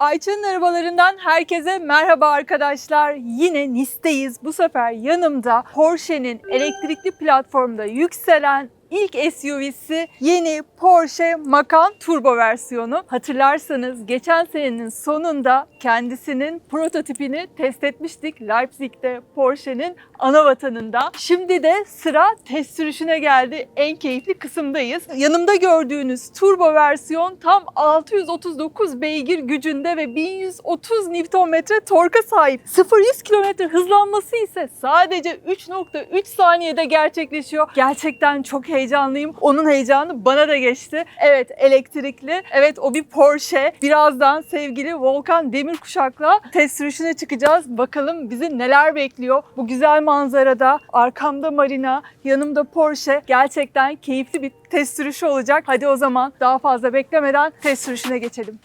Ayça'nın arabalarından herkese merhaba arkadaşlar. Yine Nice'deyiz. Bu sefer yanımda Porsche'nin elektrikli platformda yükselen ilk SUV'si yeni Porsche Macan Turbo versiyonu. Hatırlarsanız geçen senenin sonunda kendisinin prototipini test etmiştik Leipzig'te Porsche'nin ana vatanında. Şimdi de sıra test sürüşüne geldi. En keyifli kısımdayız. Yanımda gördüğünüz turbo versiyon tam 639 beygir gücünde ve 1130 Nm torka sahip. 0-100 km hızlanması ise sadece 3.3 saniyede gerçekleşiyor. Gerçekten çok heyecanlıyım. Onun heyecanı bana da geçti. Evet elektrikli. Evet o bir Porsche. Birazdan sevgili Volkan Demirkuşak'la test sürüşüne çıkacağız. Bakalım bizi neler bekliyor. Bu güzel manzarada arkamda marina, yanımda Porsche. Gerçekten keyifli bir test sürüşü olacak. Hadi o zaman daha fazla beklemeden test sürüşüne geçelim.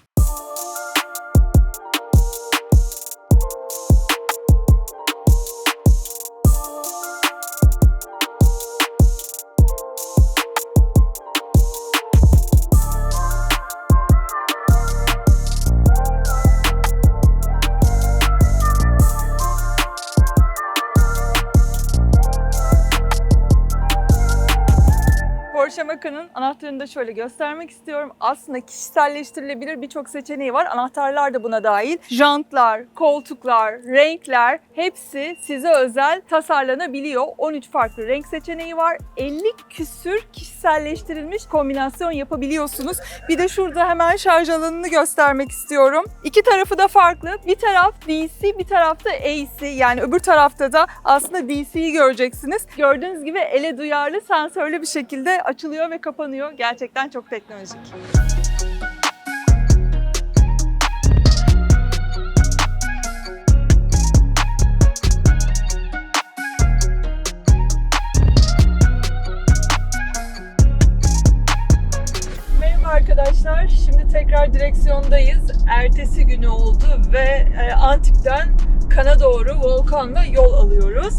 Macan'ın anahtarını da şöyle göstermek istiyorum. Aslında kişiselleştirilebilir birçok seçeneği var. Anahtarlar da buna dahil. Jantlar, koltuklar, renkler hepsi size özel tasarlanabiliyor. 13 farklı renk seçeneği var. 50 küsür kişiselleştirilmiş kombinasyon yapabiliyorsunuz. Bir de şurada hemen şarj alanını göstermek istiyorum. İki tarafı da farklı. Bir taraf DC, bir tarafta AC. Yani öbür tarafta da aslında DC'yi göreceksiniz. Gördüğünüz gibi ele duyarlı sensörlü bir şekilde açılıyor ve kapanıyor. Gerçekten çok teknolojik. Arkadaşlar. Şimdi tekrar direksiyondayız. Ertesi günü oldu ve e, Antip'ten Kan'a doğru Volkan'la yol alıyoruz.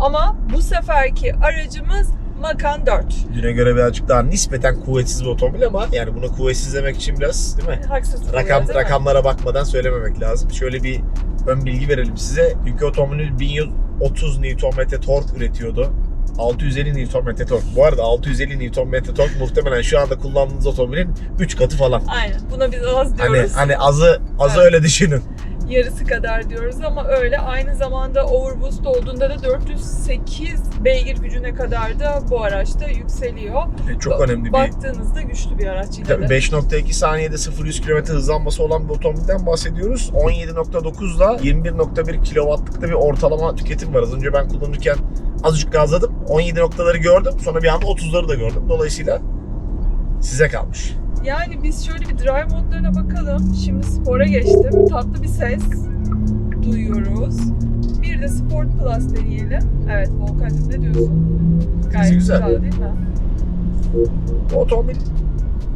Ama bu seferki aracımız Macan 4. Düne göre birazcık daha nispeten kuvvetsiz bir otomobil ama yani bunu kuvvetsiz demek için biraz değil mi? Haksız. Rakam, değil mi? rakamlara bakmadan söylememek lazım. Şöyle bir ön bilgi verelim size. Dünkü otomobil 1130 Nm tork üretiyordu. 650 Nm tork. Bu arada 650 Nm tork muhtemelen şu anda kullandığınız otomobilin 3 katı falan. Aynen. Buna biz az Hani diyoruz. hani azı azı Evet. öyle düşünün. Yarısı kadar diyoruz ama öyle. Aynı zamanda overboost olduğunda da 408 beygir gücüne kadar da bu araçta yükseliyor. E, Çok önemli bir Baktığınızda güçlü bir araç yine Tabii de. 5.2 saniyede 0-100 km hızlanması olan bir otomobilden bahsediyoruz. 17.9 ile 21.1 kW'lıkta bir ortalama tüketim var. Az önce ben kullanırken azıcık gazladım. 17 noktaları gördüm. Sonra bir anda 30'ları da gördüm. Dolayısıyla size kalmış. Yani biz şöyle bir drive modlarına bakalım. Şimdi spora geçtim. Tatlı bir ses duyuyoruz. Bir de Sport Plus deneyelim. Evet Volkan'cığım ne diyorsun? Gayet güzel. güzel değil mi? Bu otomobil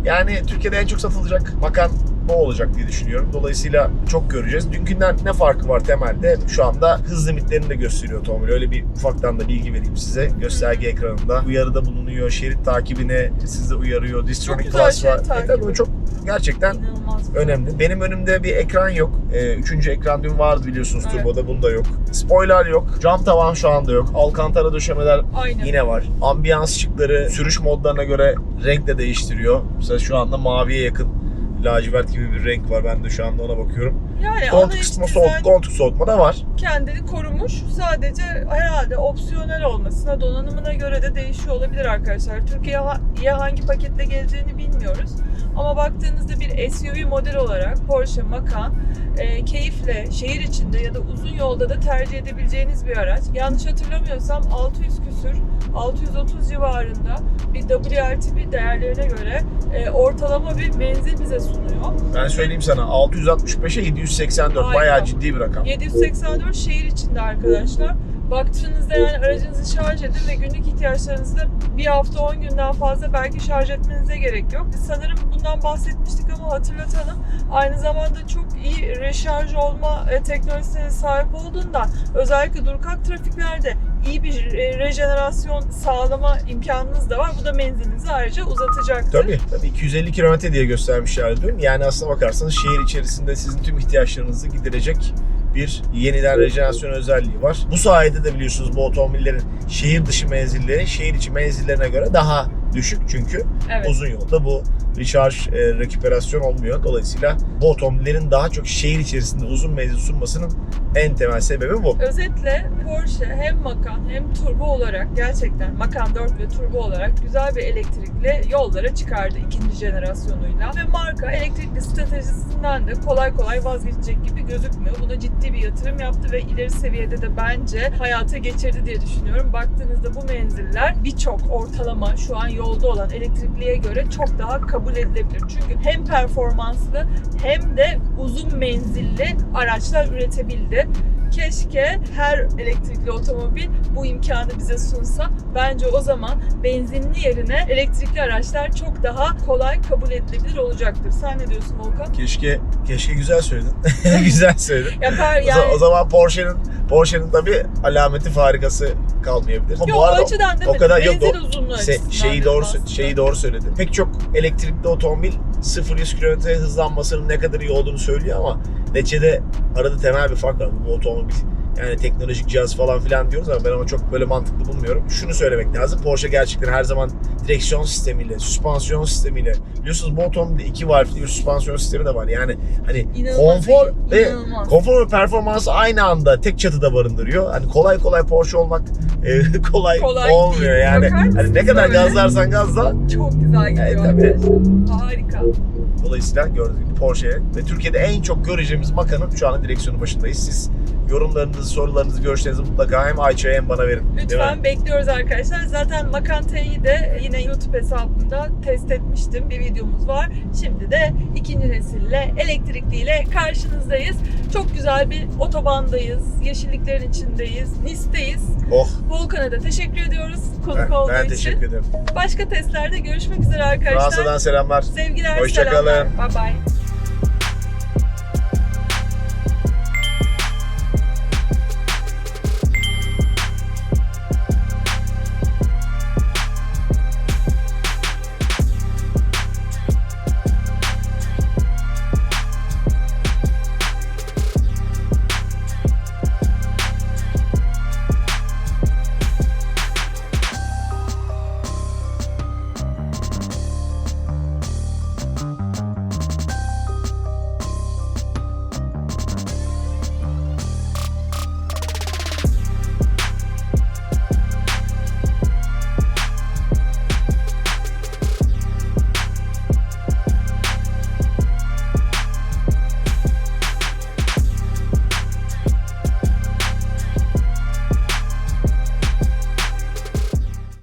yani Türkiye'de en çok satılacak makan bu olacak diye düşünüyorum. Dolayısıyla çok göreceğiz. Dünkünden ne farkı var temelde? Şu anda hız limitlerini de gösteriyor otomobil. Öyle bir ufaktan da bilgi vereyim size. Gösterge ekranında uyarıda bulunuyor. Şerit takibine sizi uyarıyor. Distronic Plus var. E tabii o çok gerçekten İnanılmaz. önemli. Benim önümde bir ekran yok. Ee, üçüncü ekran dün vardı biliyorsunuz Evet. turboda. Bunda yok. Spoiler yok. Cam tavan şu anda yok. Alcantara döşemeler Aynen. yine var. Ambiyans ışıkları sürüş modlarına göre renk de değiştiriyor. Mesela şu anda maviye yakın lacivert gibi bir renk var. Ben de şu anda ona bakıyorum. Yani Koltuk ısıtma, soğuk, koltuk soğutma da var. kendini korumuş. Sadece herhalde opsiyonel olmasına, donanımına göre de değişiyor olabilir arkadaşlar. Türkiye'ye hangi paketle geleceğini bilmiyoruz. Ama baktığınızda bir SUV model olarak Porsche Macan e, keyifle şehir içinde ya da uzun yolda da tercih edebileceğiniz bir araç. Yanlış hatırlamıyorsam 600 küsür, 630 civarında bir WLTP değerlerine göre e, ortalama bir menzil bize sunuyor. Ben söyleyeyim sana 665'e 784 Aynen. bayağı ciddi bir rakam. 784 şehir içinde arkadaşlar. Baktığınızda yani aracınızı şarj edin ve günlük ihtiyaçlarınızda bir hafta 10 günden fazla belki şarj etmenize gerek yok. Biz sanırım bundan bahsetmiştik ama hatırlatalım. Aynı zamanda çok iyi reşarj olma e, teknolojisine sahip olduğundan özellikle durkak trafiklerde iyi bir rejenerasyon sağlama imkanınız da var. Bu da menzilinizi ayrıca uzatacaktır. Tabii tabii 250 kilometre diye göstermişler diyorum. Yani aslına bakarsanız şehir içerisinde sizin tüm ihtiyaçlarınızı giderecek bir yeniden rejenerasyon özelliği var. Bu sayede de biliyorsunuz bu otomobillerin şehir dışı menzilleri şehir içi menzillerine göre daha düşük çünkü Evet. uzun yolda bu recharge, e, reküperasyon olmuyor. Dolayısıyla bu otomobillerin daha çok şehir içerisinde uzun menzil sunmasının en temel sebebi bu. Özetle Porsche hem Macan hem turbo olarak gerçekten Macan 4 ve turbo olarak güzel bir elektrikli yollara çıkardı ikinci jenerasyonuyla. Ve marka elektrikli stratejisinden de kolay kolay vazgeçecek gibi gözükmüyor. Buna ciddi bir yatırım yaptı ve ileri seviyede de bence hayata geçirdi diye düşünüyorum. Baktığınızda bu menziller birçok ortalama şu an yolda olan elektrikliye göre çok daha kabul edilebilir. Çünkü hem performanslı hem de uzun menzilli araçlar üretebildi. Keşke her elektrikli otomobil bu imkanı bize sunsa. Bence o zaman benzinli yerine elektrikli araçlar çok daha kolay kabul edilebilir olacaktır. Sen ne diyorsun Volkan? Keşke keşke güzel söyledin. güzel söyledin. Yapar O za- yani. O zaman Porsche'nin Porsche'nin tabii alameti farikası kalmayabilir. Ama Yok bu o arada açıdan o demedim. kadar yok, Menzil do- uzunluğu se- şeyi doğru aslında. şeyi doğru söyledin. Pek çok elektrikli otomobil 0-100 km hızlanmasının ne kadar iyi olduğunu söylüyor ama neticede arada temel bir fark var bu otomobil. Yani teknolojik cihaz falan filan diyoruz ama ben ama çok böyle mantıklı bulmuyorum. Şunu söylemek lazım. Porsche gerçekten her zaman direksiyon sistemiyle, süspansiyon sistemiyle biliyorsunuz bu otomobilde iki valvli bir süspansiyon sistemi de var. Yani hani İnanılmaz konfor iyi, ve inanılmaz. konfor ve performansı aynı anda tek çatıda barındırıyor. Hani kolay kolay Porsche olmak e, kolay, Kolay olmuyor değil. yani. Hani ne kadar böyle? gazlarsan gazla Çok güzel gidiyor Evet, tabii. Harika. Dolayısıyla gördüğünüz gibi Porsche ve Türkiye'de en çok göreceğimiz Macan'ın şu anda direksiyonu başındayız. Siz yorumlarınızı, sorularınızı, görüşlerinizi mutlaka hem Ayça'ya hem bana verin. Lütfen bekliyoruz arkadaşlar. Zaten Macan T'yi de yine YouTube hesabımda test etmiştim. Bir videomuz var. Şimdi de ikinci nesille elektrikliyle karşınızdayız. Çok güzel bir otobandayız. Yeşilliklerin içindeyiz. Nice'deyiz. Oh Volkan'a da teşekkür ediyoruz konuk ben, olduğu ben için. teşekkür ederim. Başka testlerde görüşmek üzere arkadaşlar. Fransa'dan selamlar. Sevgiler, Hoşça selamlar. Bye bye.